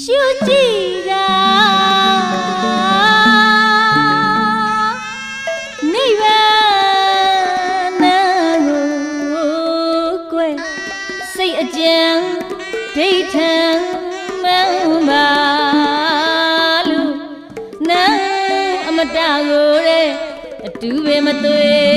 ရှုကြည့်တာနိဗ္ဗာန်ကိုကွယ်စိတ်အကြံဒိဋ္ဌံမန်းပါလို့နန်းအမတကိုတဲ့အတူပဲမသွေ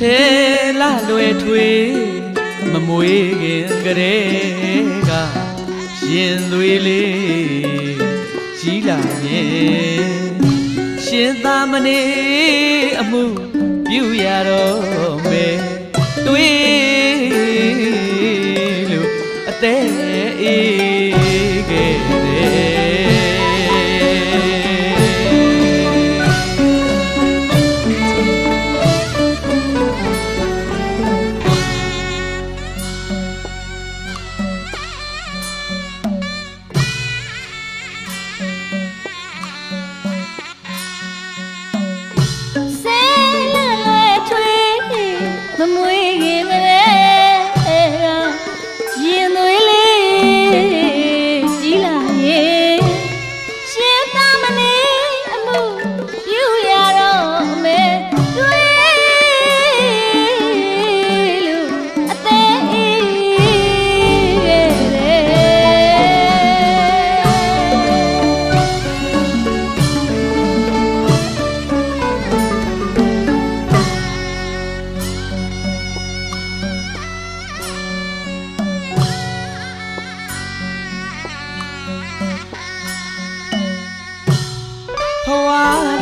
ဆဲလာလွယ်ထွေးမမွေးခင်ကလေးကရင်သွေးလေးကြီးလာရင်ရှင်သာမဏေအမှုပြုရတော့မယ်တွေးလို့အသက်အေးခဲ့တယ်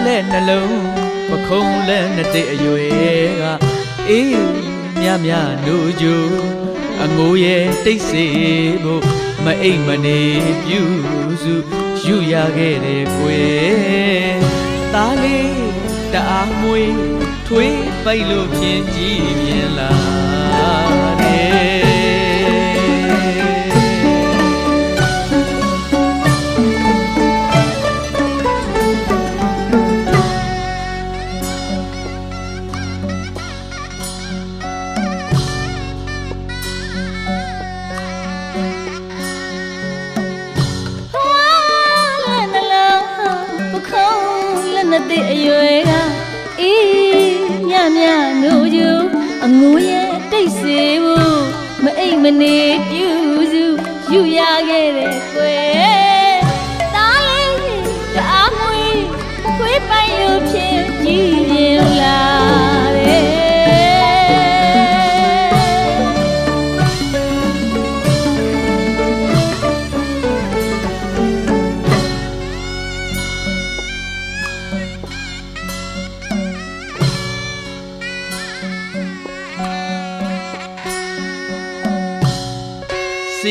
နဲ့နှလုံးမခုံလဲနဲ့တဲ့အရွယ်ကအေးမြမြနိုးကြအငိုးရဲ့တိတ်စေဖို့မအိမ်မနေပြုစုယူရခဲ့တယ်ကွယ်သားလေးတအားမွေးထွေးပိုက်လို့ဖြင်းကြည့်မြင်လာ လည်းနဲ့တဲ့အရွယ်ကအေးမြမြနိုးယူအငိုးရဲ့တိတ်စေဘူးမအိမ်မနေပြုစုယူရခဲ့တယ်ကွယ်သားလေးတအားမွေးခွေးပိုင်ရုပ်ဖြင့်ကြည်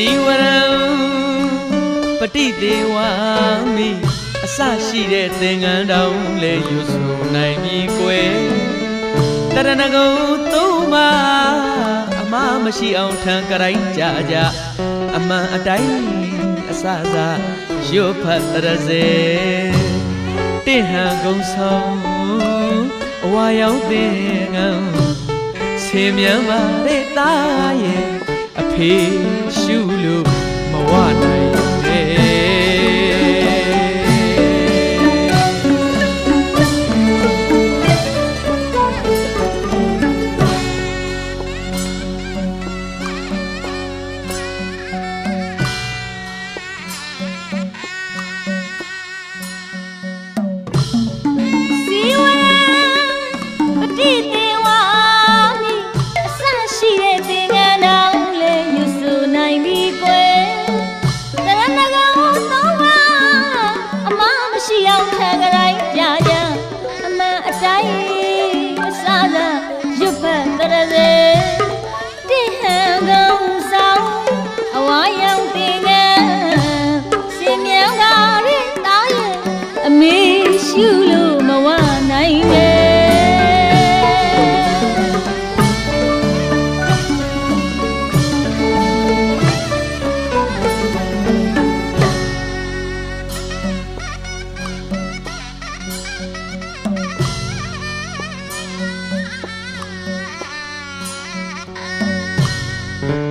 စီဝရံပฏิဒေဝမိအစရှိတဲ့သင်္ကန်းတောင်လေယူဆိုနိုင်ပြီကွယ်တရဏဂုံသုံးပါအမမရှိအောင်ထံကြိုင်ကြကြအမှန်အတိုင်းအစစရွတ်ဖတ်တရစေတင့်ဟန်ကုံဆောင်အဝါရောက်သင်္ကန်းဆင်မြန်ပါတဲ့သားရဲ့အဖေ ရှု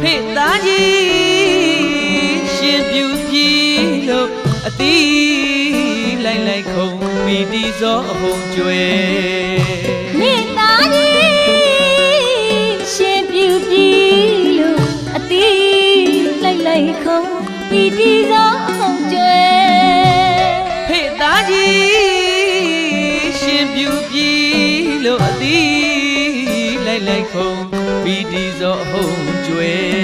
ဖေသားကြီးရှင်ပြူပြည်လို့အတီးလိုက်လိုက်ခုံပီတီစောအဟုံကျွဲမိသားကြီးရှင်ပြူပြီလို့အတီးလိုက်လိုက်ခုံးပြီးဒီသောအောင်ကျွဲဖေသားကြီးရှင်ပြူပြည်လို့အတီးလိုက်လိုက်ခုံပီတီစောအဟုံကျွဲ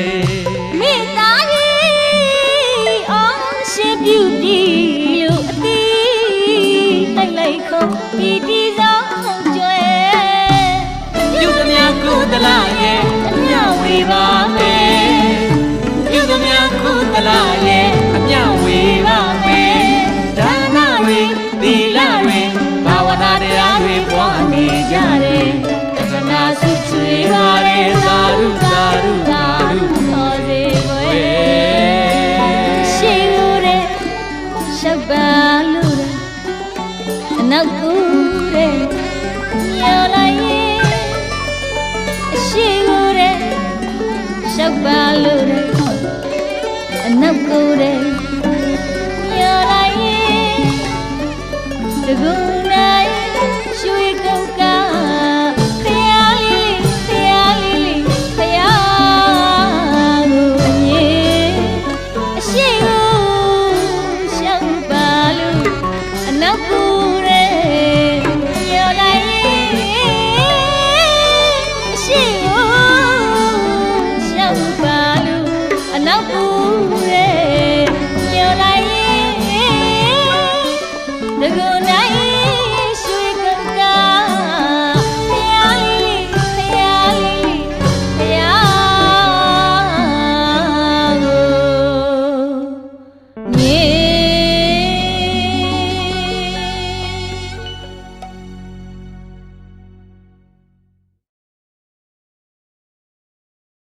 ရဲ့အမြဝေပါမယ်ဒါနတွေသီလတွေဘာဝနာတရားတွေပွားနေကြတယ်အတနာစုချွေပါလေသာဓုသာဓုသာဓုခေါ်စေပွဲရှိလို့တဲ့ရှောက်ပါလို့တဲ့အနောက်ကူတဲ့မျောလိုက်ရဲ့အရှိကိုတဲ့ရှောက်ပါလို့တဲ့အ နောက်ကူတဲ့မျောလိုက်ရဲ့တကူ